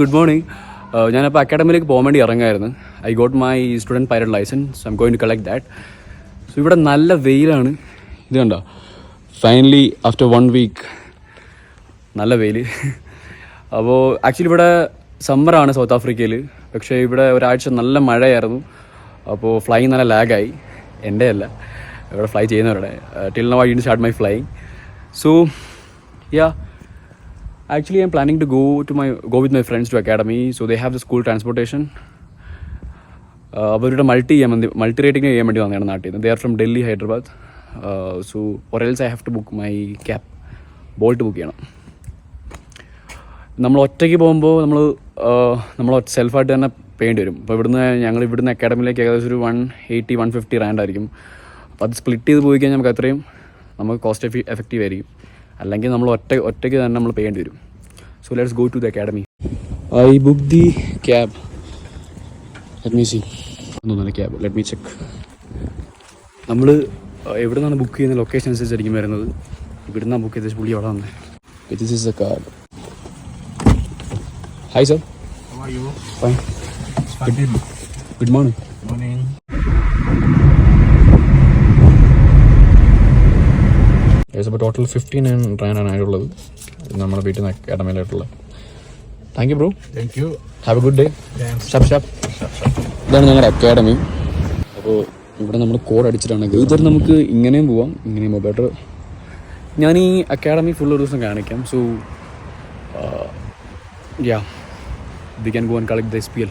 Good morning ഞാനപ്പോൾ അക്കാഡമിയിലേക്ക് പോകാൻ വേണ്ടി ഇറങ്ങായിരുന്നു. I got my student pilot licence I'm going to collect that so ഇവിടെ നല്ല വെയിലാണ്. ഇത് കണ്ടോ? ഫൈനലി ആഫ്റ്റർ വൺ വീക്ക് നല്ല വെയിൽ അപ്പോൾ ആക്ച്വലി ഇവിടെ സമ്മറാണ് സൗത്ത് ആഫ്രിക്കയിൽ പക്ഷേ ഇവിടെ ഒരാഴ്ച നല്ല മഴയായിരുന്നു. അപ്പോൾ ഫ്ലൈയിങ് നല്ല ലാഗായി എന്റെ അല്ല. ഇവിടെ ഫ്ലൈ ചെയ്യുന്നവരുടെ. Till now I didn't start my fly so yeah Actually, I'm planning to go to my go with my friends to academy. So they have the school transportation. Uh, അവരുടെ multi ചെയ്യാൻ വേണ്ടി multi rating ചെയ്യാൻ വേണ്ടി വന്നതാണ് നാട്ടിൽ നിന്ന്. They are from Delhi Hyderabad so else I have to book my cab Bolt book ചെയ്യണം. നമ്മൾ ഒറ്റയ്ക്ക് പോകുമ്പോൾ നമ്മൾ നമ്മൾ സെൽഫായിട്ട് തന്നെ പേണ്ടി വരും. അപ്പോൾ ഇവിടുന്ന് ഞങ്ങൾ ഇവിടുന്ന് അക്കാഡമിയിലേക്ക് ഏകദേശം ഒരു one eighty one fifty rand ആയിരിക്കും. അപ്പോൾ അത് സ്പ്ലിറ്റ് ചെയ്ത് പോയി കഴിഞ്ഞാൽ നമുക്ക് അത്രയും നമുക്ക് കോസ്റ്റ് എഫക്റ്റീവ് ആയിരിക്കും. അല്ലെങ്കിൽ നമ്മൾ ഒറ്റ ഒറ്റയ്ക്ക് തന്നെ നമ്മൾ പേയേണ്ടി വരും. So let's go to the academy I book the cab let me see cab. Let me check നമ്മൾ എവിടെ നിന്നാണ് ബുക്ക് ചെയ്യുന്ന ലൊക്കേഷൻ അനുസരിച്ചായിരിക്കും വരുന്നത്. ഇവിടെ നിന്നാണ് ബുക്ക് ചെയ്ത പുള്ളി അവിടെ വന്നത് this is a card hi sir? Fine good morning Morning. ഏകദേശം ഇപ്പോൾ ടോട്ടൽ ഫിഫ്റ്റി നയൻ ട്രെയിനാണ് ആയിട്ടുള്ളത് നമ്മുടെ വീട്ടിൽ നിന്ന് അക്കാഡമിയിലായിട്ടുള്ളത് thank you bro thank you have a good day. Shop shop ഇതാണ് ഞങ്ങളുടെ അക്കാഡമി അപ്പോൾ ഇവിടെ നമ്മൾ കോഡ് അടിച്ചിട്ടാണ് ഇതൊരു നമുക്ക് ഇങ്ങനെയും പോവാം ഇങ്ങനെയും പോകാം ബെറ്റർ ഞാൻ ഈ അക്കാഡമി ഫുൾ ഒരു ദിവസം കാണിക്കാം. So yeah the can go and collect the S P L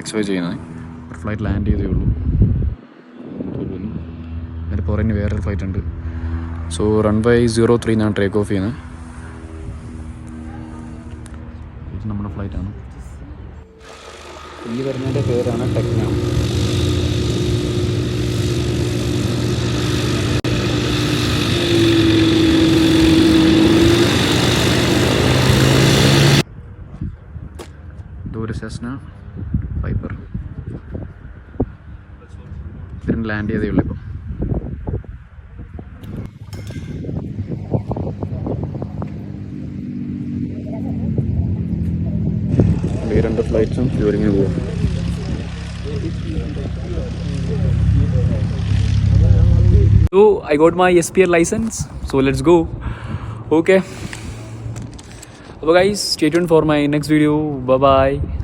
flight Y ചെയ്യുന്നത്. ഒരു ഫ്ലൈറ്റ് ലാൻഡ് ചെയ്തേ ഉള്ളൂ. പോകുന്നു അതിന്റെ പുറകിന് വേറൊരു ഫ്ലൈറ്റ് ഉണ്ട്. സോ റൺവേ സീറോ ത്രീ ഞാൻ ടേക്ക് ഓഫ് ചെയ്യുന്നത്. ഇത് നമ്മുടെ ഫ്ലൈറ്റാണ് ഈ വരുന്നതിന്റെ പേരാണ് ടെക്ന ഇതൊരു ഇതിന് ലാൻഡ് ചെയ്തേ ഉള്ളൂ ഇപ്പം ഈ രണ്ട് ഫ്ലൈറ്റ്സും ഇവരിങ്ങനെ പോകും So I got my SPL license. So let's go. Okay. So guys, stay tuned for my next video. Bye bye.